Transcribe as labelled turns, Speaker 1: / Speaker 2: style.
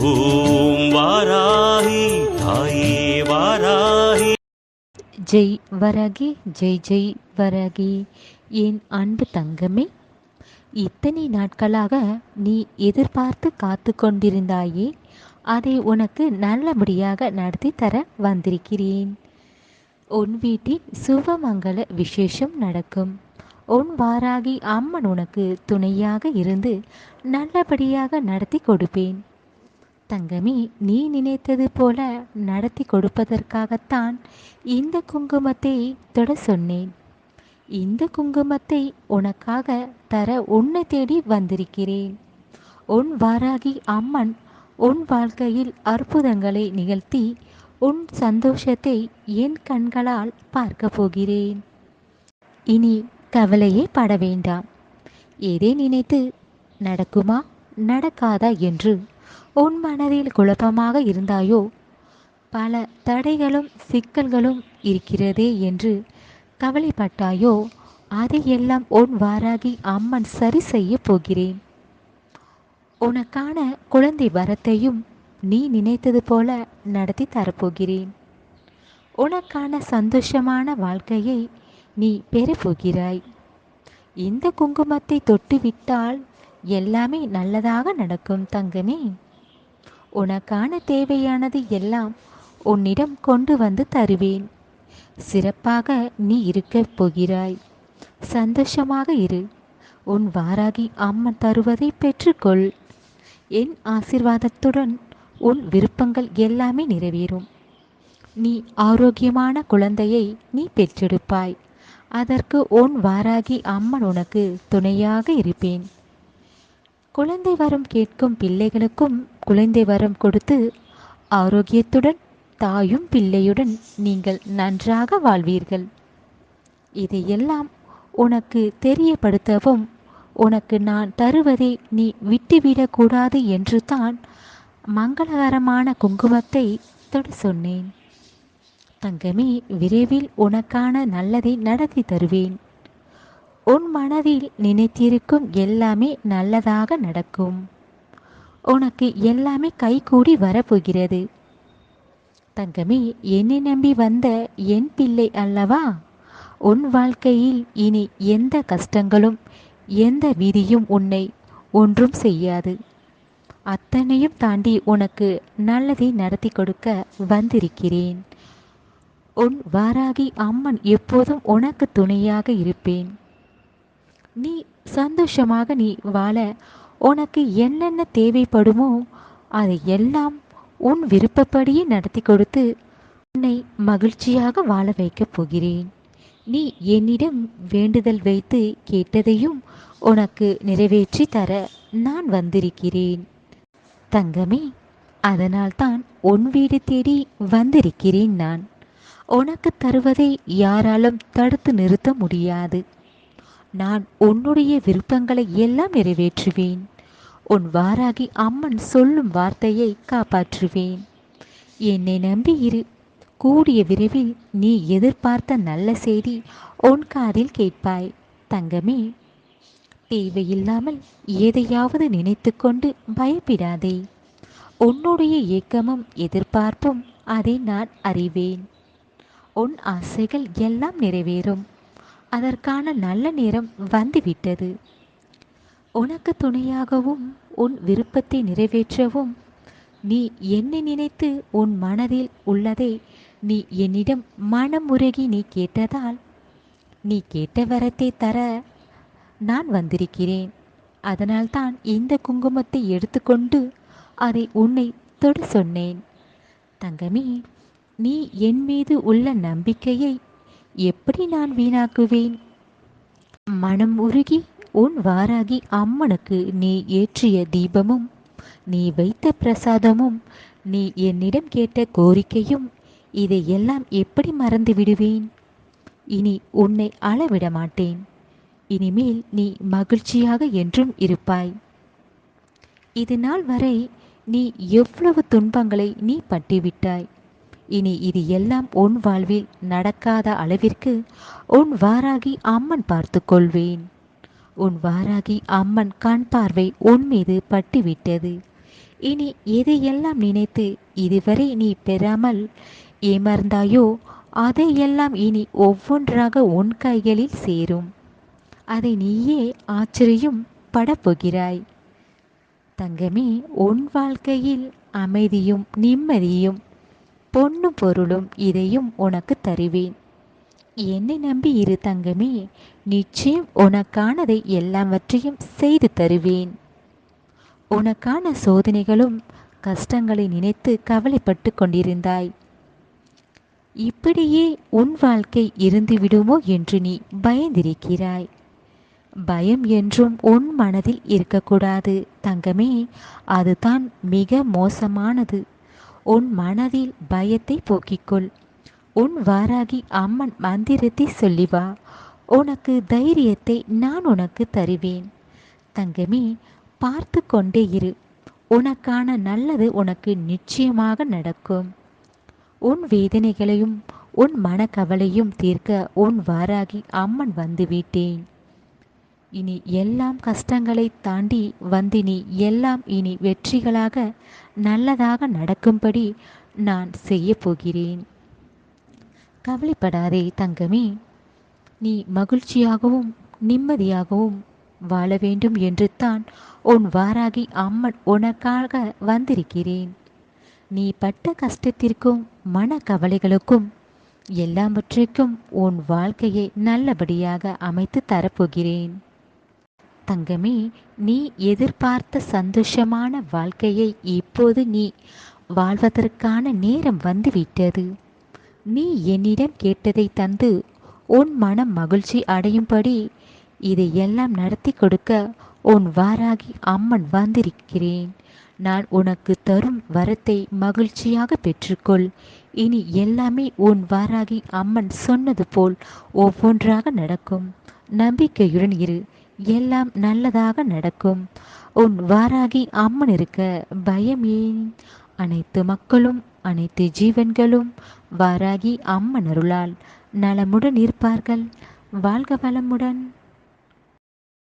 Speaker 1: ஓம் வாராகி தாயே வாராகி.
Speaker 2: ஜெய் வரகி ஜெய் ஜெய் வரகி. என் அன்பு தங்கமே இத்தனை நாட்களாக நீ எதிர்பார்த்து காத்து கொண்டிருந்தாயே அதை உனக்கு நல்லபடியாக நடத்தி தர வந்திருக்கிறேன். உன் வீட்டில் சுபமங்கல விசேஷம் நடக்கும். உன் வாராகி அம்மன் உனக்கு துணையாக இருந்து நல்லபடியாக நடத்தி கொடுப்பேன். தங்கமே நீ நினைத்தது போல நடத்தி கொடுப்பதற்காகத்தான் இந்த குங்குமத்தை தொட சொன்னேன். இந்த குங்குமத்தை உனக்காக தர உன்னை தேடி வந்திருக்கிறேன். உன் வாராகி அம்மன் உன் வாழ்க்கையில் அற்புதங்களை நிகழ்த்தி உன் சந்தோஷத்தை என் கண்களால் பார்க்க போகிறேன். இனி கவலையே பட வேண்டாம். எதை நினைத்து நடக்குமா? நடக்காதா என்று உன் மனதில் குழப்பமாக இருந்தாயோ? பல தடைகளும் சிக்கல்களும் இருக்கிறதே என்று கவலைப்பட்டாயோ? அதையெல்லாம் உன் வாராகி அம்மன் சரி செய்ய போகிறேன். உனக்கான குழந்தை வரத்தையும் நீ நினைத்தது போல நடத்தி தரப்போகிறேன். உனக்கான சந்தோஷமான வாழ்க்கையை நீ பெறப்போகிறாய் இந்த குங்குமத்தை தொட்டுவிட்டால் எல்லாமே நல்லதாக நடக்கும் தங்கமே. உனக்கான தேவையானது எல்லாம் உன்னிடம் கொண்டு வந்து தருவேன். சிறப்பாக நீ இருக்கப் போகிறாய். சந்தோஷமாக இரு. உன் வாராகி அம்மன் தருவதை பெற்றுக்கொள். என் ஆசிர்வாதத்துடன் உன் விருப்பங்கள் எல்லாமே நிறைவேறும். நீ ஆரோக்கியமான குழந்தையை நீ பெற்றெடுப்பாய். அதற்கு உன் வாராகி அம்மன் உனக்கு துணையாக இருப்பேன். குழந்தை வரம் கேட்கும் பிள்ளைகளுக்கும் குழந்தை வரம் கொடுத்து ஆரோக்கியத்துடன் தாயும் பிள்ளையுடன் நீங்கள் நன்றாக வாழ்வீர்கள். இதையெல்லாம் உனக்கு தெரியப்படுத்தவும் உனக்கு நான் தருவதை நீ விட்டுவிடக்கூடாது என்று தான் மங்களகரமான குங்குமத்தை தொட சொன்னேன். தங்கமே விரைவில் உனக்கான நல்லதை நடத்தி தருவேன். உன் மனதில் நினைத்திருக்கும் எல்லாமே நல்லதாக நடக்கும். உனக்கு எல்லாமே கைகூடி வரப்போகிறது. தங்கமே என்னை நம்பி வந்த என் பிள்ளை அல்லவா? உன் வாழ்க்கையில் இனி எந்த கஷ்டங்களும் எந்த விதியும் உன்னை ஒன்றும் செய்யாது. அத்தனையும் தாண்டி உனக்கு நல்லதை நடத்தி கொடுக்க வந்திருக்கிறேன். உன் வாராகி அம்மன் எப்போதும் உனக்கு துணையாக இருப்பேன். நீ சந்தோஷமாக நீ வாழ உனக்கு என்னென்ன தேவைப்படுமோ அதை எல்லாம் உன் விருப்பப்படியே நடத்தி கொடுத்து உன்னை மகிழ்ச்சியாக வாழ வைக்கப் போகிறேன். நீ என்னிடம் வேண்டுதல் வைத்து கேட்டதையும் உனக்கு நிறைவேற்றி தர நான் வந்திருக்கிறேன். தங்கமே அதனால்தான் உன் வீடு தேடி வந்திருக்கிறேன் நான். உனக்கு தருவதை யாராலும் தடுத்து நிறுத்த முடியாது. நான் உன்னுடைய விருப்பங்களை எல்லாம் நிறைவேற்றுவேன். உன் வாராகி அம்மன் சொல்லும் வார்த்தையை காப்பாற்றுவேன். என்னை நம்பி இரு. கூடிய விரைவில் நீ எதிர்பார்த்த நல்ல செய்தி உன் காதில் கேட்பாய். தங்கமே தேவையில்லாமல் எதையாவது நினைத்துக்கொண்டு பயப்படாதே. உன்னுடைய ஏக்கமும் எதிர்பார்ப்பும் அதை நான் அறிவேன். உன் ஆசைகள் எல்லாம் நிறைவேறும். அதற்கான நல்ல நேரம் வந்துவிட்டது. உனக்கு துணையாகவும் உன் விருப்பத்தை நிறைவேற்றவும் நீ என்னை நினைத்து உன் மனதில் உள்ளதை நீ என்னிடம் மனமுருகி நீ கேட்டதால் நீ கேட்ட வரத்தை தர நான் வந்திருக்கிறேன். அதனால்தான் இந்த குங்குமத்தை எடுத்துக்கொண்டு அதை உன்னை தொட சொன்னேன். தங்கமே நீ என் மீது உள்ள நம்பிக்கையை எப்படி நான் வீணாக்குவேன்? மனம் உருகி உன் வாராகி அம்மனுக்கு நீ ஏற்றிய தீபமும் நீ வைத்த பிரசாதமும் நீ என்னிடம் கேட்ட கோரிக்கையும் இதையெல்லாம் எப்படி மறந்து விடுவேன்? இனி உன்னை அளவிட மாட்டேன். இனிமேல் நீ மகிழ்ச்சியாக என்றும் இருப்பாய். இது நாள் வரை நீ எவ்வளவு துன்பங்களை நீ பட்டிவிட்டாய். இனி இது எல்லாம் உன் வாழ்வில் நடக்காத அளவிற்கு உன் வாராகி அம்மன் பார்த்து கொள்வேன் உன் வாராகி அம்மன் கண் பார்வை உன் மீது பட்டுவிட்டது. இனி எதையெல்லாம் நினைத்து இதுவரை நீ பெறாமல் ஏமர்ந்தாயோ அதையெல்லாம் இனி ஒவ்வொன்றாக உன் கைகளில் சேரும். அதை நீயே ஆச்சரியம் படப்போகிறாய். தங்கமே உன் வாழ்க்கையில் அமைதியும் நிம்மதியும் பொண்ணு பொருளும் இதையும் உனக்கு தருவேன். என்னை நம்பி இரு தங்கமே நிச்சயம் உனக்கானதை எல்லாவற்றையும் செய்து தருவேன். உனக்கான சோதனைகளும் கஷ்டங்களை நினைத்து கவலைப்பட்டு கொண்டிருந்தாய். இப்படியே உன் வாழ்க்கை இருந்துவிடுமோ என்று நீ பயந்திருக்கிறாய். பயம் என்றும் உன் மனதில் இருக்கக்கூடாது தங்கமே அதுதான் மிக மோசமானது. உன் மனதில் பயத்தை போக்கிக்கொள். உன் வாராகி அம்மன் மந்திரத்தை சொல்லி வா உனக்கு தைரியத்தை நான் உனக்கு தருவேன். தங்கமே பார்த்து கொண்டே இரு. உனக்கான நல்லது உனக்கு நிச்சயமாக நடக்கும். உன் வேதனைகளையும் உன் மனக்கவலையும் தீர்க்க உன் வாராகி அம்மன் வந்துவிட்டேன் இனி எல்லாம் கஷ்டங்களை தாண்டி வந்து நீ எல்லாம் இனி வெற்றிகளாக நல்லதாக நடக்கும்படி நான் செய்ய போகிறேன். கவலைப்படாதே தங்கமே. நீ மகிழ்ச்சியாகவும் நிம்மதியாகவும் வாழ வேண்டும் என்று தான் உன் வாராகி அம்மன் உனக்காக வந்திருக்கிறேன். நீ பட்ட கஷ்டத்திற்கும் மன கவலைகளுக்கும் எல்லாவற்றிற்கும் உன் வாழ்க்கையை நல்லபடியாக அமைத்து தரப்போகிறேன். தங்கமே நீ எதிர்பார்த்த சந்தோஷமான வாழ்க்கையை இப்போது நீ வாழ்வதற்கான நேரம் வந்துவிட்டது. நீ என்னிடம் கேட்டதை தந்து உன் மனம் மகிழ்ச்சி அடையும்படி இதையெல்லாம் நடத்தி கொடுக்க உன் வாராகி அம்மன் வந்திருக்கிறேன். நான் உனக்கு தரும் வரத்தை மகிழ்ச்சியாக பெற்றுக்கொள். இனி எல்லாமே உன் வாராகி அம்மன் சொன்னது போல் ஒவ்வொன்றாக நடக்கும். நம்பிக்கையுடன் இரு. எல்லாம் நல்லதாக நடக்கும். உன் வாராகி அம்மன் இருக்க பயம் ஏன்? அனைத்து மக்களும் அனைத்து ஜீவன்களும் வாராகி அம்மன் அருளால் நலமுடன் இருப்பார்கள். வாழ்க வளமுடன்.